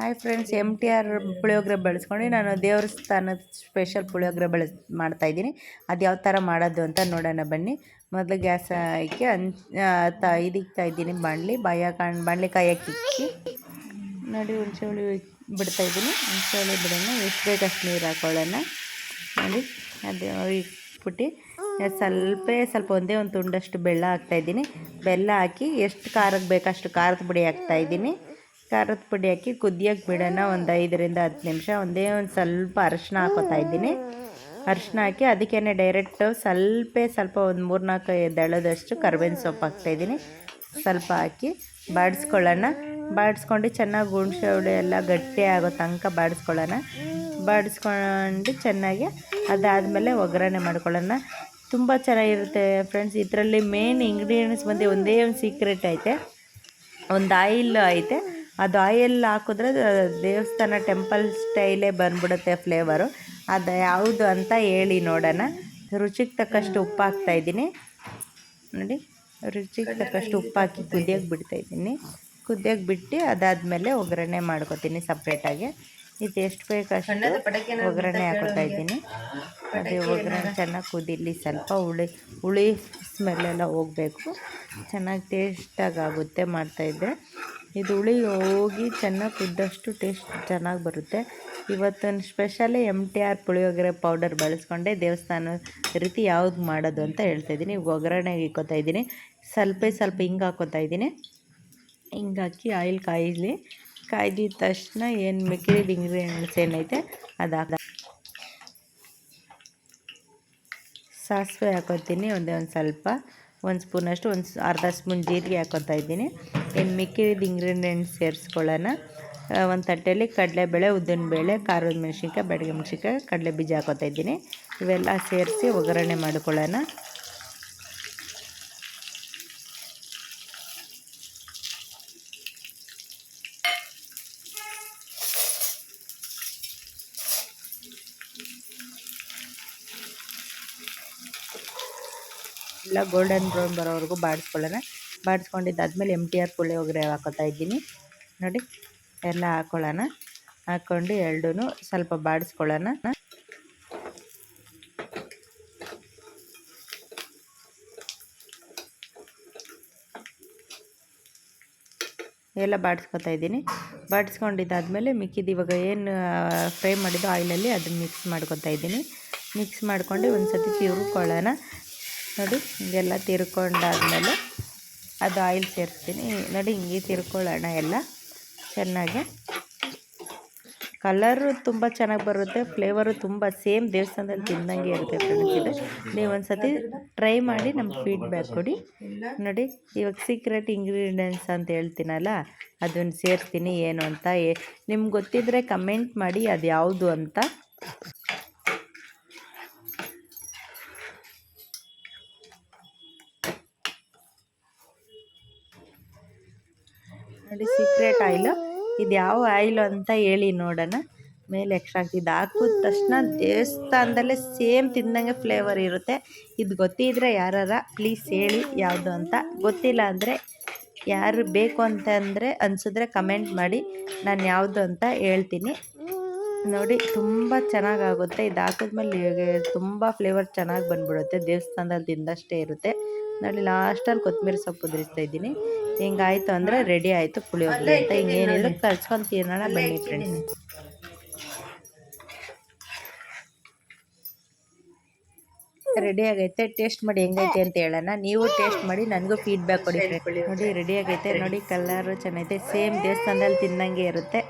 Hi friends M T R puliyogare ಬಳಸ್ಕೊಂಡು ನಾನು ದೇವಸ್ಥಾನದ ಸ್ಪೆಷಲ್ ಪುಳಿಯೋಗರೆ ಬಳಸ್ ಮಾಡ್ತಾಯಿದ್ದೀನಿ ಅದು ಯಾವ ಥರ ಮಾಡೋದು ಅಂತ ನೋಡೋಣ ಬನ್ನಿ. ಮೊದಲು ಗ್ಯಾಸ್ ಹಾಕಿ ಅನ್ ತ ಇದಕ್ಕೆ ಇದ್ದೀನಿ ಬಾಣಲಿ, ಬಾಯ ಕಾಣ್ ಬಾಣಲಿ ಕಾಯಕ್ಕೆ ಇಕ್ಕಿ. ನೋಡಿ ಹುಣಸೆ ಹುಳಿ ಬಿಡ್ತಾಯಿದ್ದೀನಿ ಹುಣಸೆ ಹುಳಿ ಬಿಡೋಣ, ಎಷ್ಟು ಬೇಕಷ್ಟು ನೀರು ಹಾಕೊಳ್ಳೋಣ. ನೋಡಿ, ಅದು ಇಟ್ಬಿಟ್ಟು ಸ್ವಲ್ಪ ಸ್ವಲ್ಪ ಒಂದೇ ಒಂದು ತುಂಡಷ್ಟು ಬೆಲ್ಲ ಹಾಕ್ತಾಯಿದ್ದೀನಿ ಬೆಲ್ಲ ಹಾಕಿ ಎಷ್ಟು ಖಾರಕ್ಕೆ ಬೇಕಷ್ಟು ಖಾರದ ಪುಡಿ ಹಾಕ್ತಾಯಿದ್ದೀನಿ ಖಾರದ ಪುಡಿ ಹಾಕಿ ಕುದಿಯೋಕೆ ಬಿಡೋಣ ಒಂದು ಐದರಿಂದ ಹತ್ತು ನಿಮಿಷ. ಒಂದೇ ಒಂದು ಸ್ವಲ್ಪ ಅರಶಿನ ಹಾಕೋತಾ ಇದ್ದೀನಿ. ಅರಶಿನ ಹಾಕಿ ಅದಕ್ಕೇ ಡೈರೆಕ್ಟು ಸ್ವಲ್ಪ ಸ್ವಲ್ಪ ಒಂದು ಮೂರ್ನಾಲ್ಕು ದಳದಷ್ಟು ಕರ್ಬೇವಿನ ಸೊಪ್ಪು ಹಾಕ್ತಾಯಿದ್ದೀನಿ ಸ್ವಲ್ಪ ಹಾಕಿ ಬಾಡಿಸ್ಕೊಳ್ಳೋಣ. ಬಾಡಿಸ್ಕೊಂಡು ಚೆನ್ನಾಗಿ ಹುಣ್ಸೆ ಎಲ್ಲ ಗಟ್ಟಿ ಆಗೋ ತನಕ ಬಾಡಿಸ್ಕೊಳ್ಳೋಣ. ಬಾಡಿಸ್ಕೊಂಡು ಚೆನ್ನಾಗಿ ಅದಾದಮೇಲೆ ಒಗ್ಗರಣೆ ಮಾಡ್ಕೊಳ್ಳೋಣ. ತುಂಬ ಚೆನ್ನಾಗಿರುತ್ತೆ ಫ್ರೆಂಡ್ಸ್ ಇದರಲ್ಲಿ ಮೇನ್ ಇಂಗ್ರೀಡಿಯೆಂಟ್ಸ್ ಬಂದು ಒಂದೇ ಒಂದು ಸೀಕ್ರೆಟ್ ಐತೆ. ಒಂದು ಆಯಿಲ್ ಐತೆ. ಅದು ಆಯಿಲ್ ಹಾಕಿದ್ರೆ ದೇವಸ್ಥಾನ ಟೆಂಪಲ್ ಸ್ಟೈಲೇ ಬಂದ್ಬಿಡುತ್ತೆ ಫ್ಲೇವರು. ಅದು ಯಾವುದು ಅಂತ ಹೇಳಿ ನೋಡೋಣ. ರುಚಿಗೆ ತಕ್ಕಷ್ಟು ಉಪ್ಪು ಹಾಕ್ತಾಯಿದ್ದೀನಿ ನೋಡಿ ರುಚಿಗೆ ತಕ್ಕಷ್ಟು ಉಪ್ಪು ಹಾಕಿ ಕುದಿಯೋಕೆ ಬಿಡ್ತಾಯಿದ್ದೀನಿ ಕುದಿಯೋಕೆ ಬಿಟ್ಟು ಅದಾದಮೇಲೆ ಒಗ್ಗರಣೆ ಮಾಡ್ಕೊತೀನಿ ಸಪ್ರೇಟಾಗಿ. ಇದು ಎಷ್ಟು ಬೇಕು ಅಷ್ಟು ಒಗ್ಗರಣೆ ಹಾಕೋತಾ ಇದ್ದೀನಿ. ಅದೇ ಒಗ್ಗರಣೆ ಚೆನ್ನಾಗಿ ಕುದಿಲಿ ಸ್ವಲ್ಪ ಹುಳಿ ಹುಳಿ ಸ್ಮೆಲ್ಲೆಲ್ಲ ಹೋಗಬೇಕು. ಚೆನ್ನಾಗಿ ಟೇಸ್ಟಾಗಿ ಆಗುತ್ತೆ ಮಾಡ್ತಾಯಿದ್ದೆ ಇದು ಹುಳಿ ಹೋಗಿ ಚೆನ್ನಾಗಿ ಕುದ್ದಷ್ಟು ಟೇಸ್ಟ್ ಚೆನ್ನಾಗಿ ಬರುತ್ತೆ. ಇವತ್ತಿನ specially M T R puliyogare powder ಬಳಸ್ಕೊಂಡೆ ದೇವಸ್ಥಾನ ರೀತಿ ಯಾವ್ದು ಮಾಡೋದು ಅಂತ ಹೇಳ್ತಾ ಇದ್ದೀನಿ. ಒಗ್ಗರಣೆಗೆ ಇಕ್ಕೋತಾ ಇದ್ದೀನಿ. ಸ್ವಲ್ಪ ಸ್ವಲ್ಪ ಹಿಂಗೆ ಹಾಕೋತಾ ಇದ್ದೀನಿ. ಹಿಂಗೆ ಹಾಕಿ ಆಯಿಲ್ ಕಾಯಿಲಿ, ಕಾಯ್ದಿದ ತಕ್ಷಣ ಏನು ಮಿಕ್ಕಿದ ಇಂಗ್ರೀಡಿಯೆಂಟ್ಸ್ ಏನೈತೆ ಅದಾದ ಸಾಸಿವೆ ಹಾಕೋತೀನಿ ಒಂದೇ ಒಂದು ಸ್ವಲ್ಪ. ಒಂದು ಸ್ಪೂನಷ್ಟು ಒಂದು ಅರ್ಧ ಸ್ಪೂನ್ ಜೀರಿಗೆ ಹಾಕೋತಾ ಇದ್ದೀನಿ. ಇನ್ನು ಮಿಕ್ಕಿದ ಇಂಗ್ರೀಡಿಯೆಂಟ್ಸ್ ಸೇರಿಸ್ಕೊಳ್ಳೋಣ. ಒಂದು ತಟ್ಟೆಯಲ್ಲಿ ಕಡಲೆಬೇಳೆ, ಉದ್ದಿನಬೇಳೆ, ಖಾರದ ಮೆಣಸಿನ್ಕಾಯಿ ಬೆಡಗೆ ಮೆಣಸಿನ್ಕಾಯಿ ಕಡಲೆ ಬೀಜ ಹಾಕೋತಾ ಇದ್ದೀನಿ. ಇವೆಲ್ಲ ಸೇರಿಸಿ ಒಗ್ಗರಣೆ ಮಾಡ್ಕೊಳ್ಳೋಣ. ಎಲ್ಲ ಗೋಲ್ಡನ್ ಬ್ರೌನ್ ಬರೋವರೆಗೂ ಬಾಡಿಸ್ಕೊಳ್ಳೋಣ. ಬಾಡಿಸ್ಕೊಂಡಿದ್ದಾದ್ಮೇಲೆ ಎಂ ಟಿ ಆರ್ ಪುಳಿಯೋಗರೆ ಹಾಕೋತಾ ಇದ್ದೀನಿ. ನೋಡಿ, ಎಲ್ಲ ಹಾಕ್ಕೊಳ್ಳೋಣ ಹಾಕ್ಕೊಂಡು ಎರಡೂ ಸ್ವಲ್ಪ ಬಾಡಿಸ್ಕೊಳ್ಳೋಣ. ಎಲ್ಲ ಬಾಡಿಸ್ಕೊತಾ ಇದ್ದೀನಿ. ಬಾಡಿಸ್ಕೊಂಡಿದ್ದಾದಮೇಲೆ ಮಿಕ್ಕಿದ್ದು ಇವಾಗ ಏನು ಫ್ರೈ ಮಾಡಿದ್ದು ಆಯಿಲಲ್ಲಿ ಅದನ್ನು ಮಿಕ್ಸ್ ಮಾಡ್ಕೊತಾ ಇದ್ದೀನಿ. ಮಿಕ್ಸ್ ಮಾಡ್ಕೊಂಡು ಒಂದು ಸತಿ ತಿರ್ಕೊಳ್ಳೋಣ ನೋಡಿ, ಹಿಂಗೆಲ್ಲ ತಿರ್ಕೊಂಡಾದಮೇಲೆ ಅದು ಆಯಿಲ್ ಸೇರಿಸ್ತೀನಿ. ನೋಡಿ, ಹಿಂಗೆ ತಿರ್ಕೊಳ್ಳೋಣ ಎಲ್ಲ. ಚೆನ್ನಾಗಿ. ಕಲರು ತುಂಬ ಚೆನ್ನಾಗಿ ಬರುತ್ತೆ ಫ್ಲೇವರು ತುಂಬ ಸೇಮ್ ದೇವಸ್ಥಾನದಲ್ಲಿ ತಿಂದಂಗೆ ಇರುತ್ತೆ ಫ್ರೆಂಡ್ಸ್ ಇದು. ನೀವು ಒಂದು ಸತಿ ಟ್ರೈ ಮಾಡಿ ನಮ್ಗೆ ಫೀಡ್ಬ್ಯಾಕ್ ಕೊಡಿ. ನೋಡಿ, ಇವಾಗ ಸೀಕ್ರೆಟ್ ಇಂಗ್ರೀಡಿಯೆಂಟ್ಸ್ ಅಂತ ಹೇಳ್ತೀನಲ್ಲ, ಅದನ್ನು ಸೇರ್ತೀನಿ ಏನು ಅಂತ. ನಿಮ್ಗೆ ಗೊತ್ತಿದ್ದರೆ ಕಮೆಂಟ್ ಮಾಡಿ ಅದು ಯಾವುದು ಅಂತ. ನೋಡಿ ಸೀಕ್ರೆಟ್ ಆಯಿಲು ಇದು ಯಾವ ಆಯಿಲು ಅಂತ ಹೇಳಿ ನೋಡೋಣ. ಮೇಲೆ ಎಕ್ಸ್ಟ್ರಾ ಇದು ಹಾಕಿದ ತಕ್ಷಣ ದೇವಸ್ಥಾನದಲ್ಲೇ ಸೇಮ್ ತಿಂದಂಗೆ ಫ್ಲೇವರ್ ಇರುತ್ತೆ. ಇದು ಗೊತ್ತಿದ್ರೆ ಯಾರಾರ? ಪ್ಲೀಸ್ ಹೇಳಿ ಯಾವುದು ಅಂತ. ಗೊತ್ತಿಲ್ಲ ಅಂದರೆ ಯಾರು ಬೇಕು ಅಂತ ಅಂದರೆ ಅನಿಸಿದ್ರೆ ಕಮೆಂಟ್ ಮಾಡಿ. ನಾನು ಯಾವುದು ಅಂತ ಹೇಳ್ತೀನಿ. ನೋಡಿ, ತುಂಬ ಚೆನ್ನಾಗಾಗುತ್ತೆ ಇದು ಹಾಕಿದ್ಮೇಲೆ ತುಂಬ ಫ್ಲೇವರ್ ಚೆನ್ನಾಗಿ ಬಂದ್ಬಿಡುತ್ತೆ. ದೇವಸ್ಥಾನದಲ್ಲಿ ತಿಂದಷ್ಟೇ ಇರುತ್ತೆ. ನೋಡಿ ಲಾಸ್ಟಲ್ಲಿ ಕೊತ್ತಂಬರಿ ಸೊಪ್ಪು ಉದುರಿಸ್ತಾ ಇದ್ದೀನಿ. ಹಿಂಗಾಯ್ತು ಅಂದರೆ ರೆಡಿ ಆಯಿತು ಪುಳಿಯೋಗರೆ ಅಂತ. ಹಿಂಗೇನಿಲ್ಲ ಕಲ್ಸ್ಕೊಂಡು ತಿನ್ನೋಣ ಬನ್ನಿ ಫ್ರೆಂಡ್ಸ್ ರೆಡಿ ಆಗೈತೆ ಟೇಸ್ಟ್ ಮಾಡಿ ಹೆಂಗೈತೆ ಅಂತ ಹೇಳೋಣ. ನೀವು ಟೇಸ್ಟ್ ಮಾಡಿ, ನನಗೂ ಫೀಡ್ಬ್ಯಾಕ್ ಕೊಡಿ ನೋಡಿ ರೆಡಿ ಆಗೈತೆ. ನೋಡಿ ಕಲರು ಚೆನ್ನಾಗೈತೆ. ಸೇಮ್ ದೇವಸ್ಥಾನದಲ್ಲಿ ತಿನ್ನಂಗೆ ಇರುತ್ತೆ.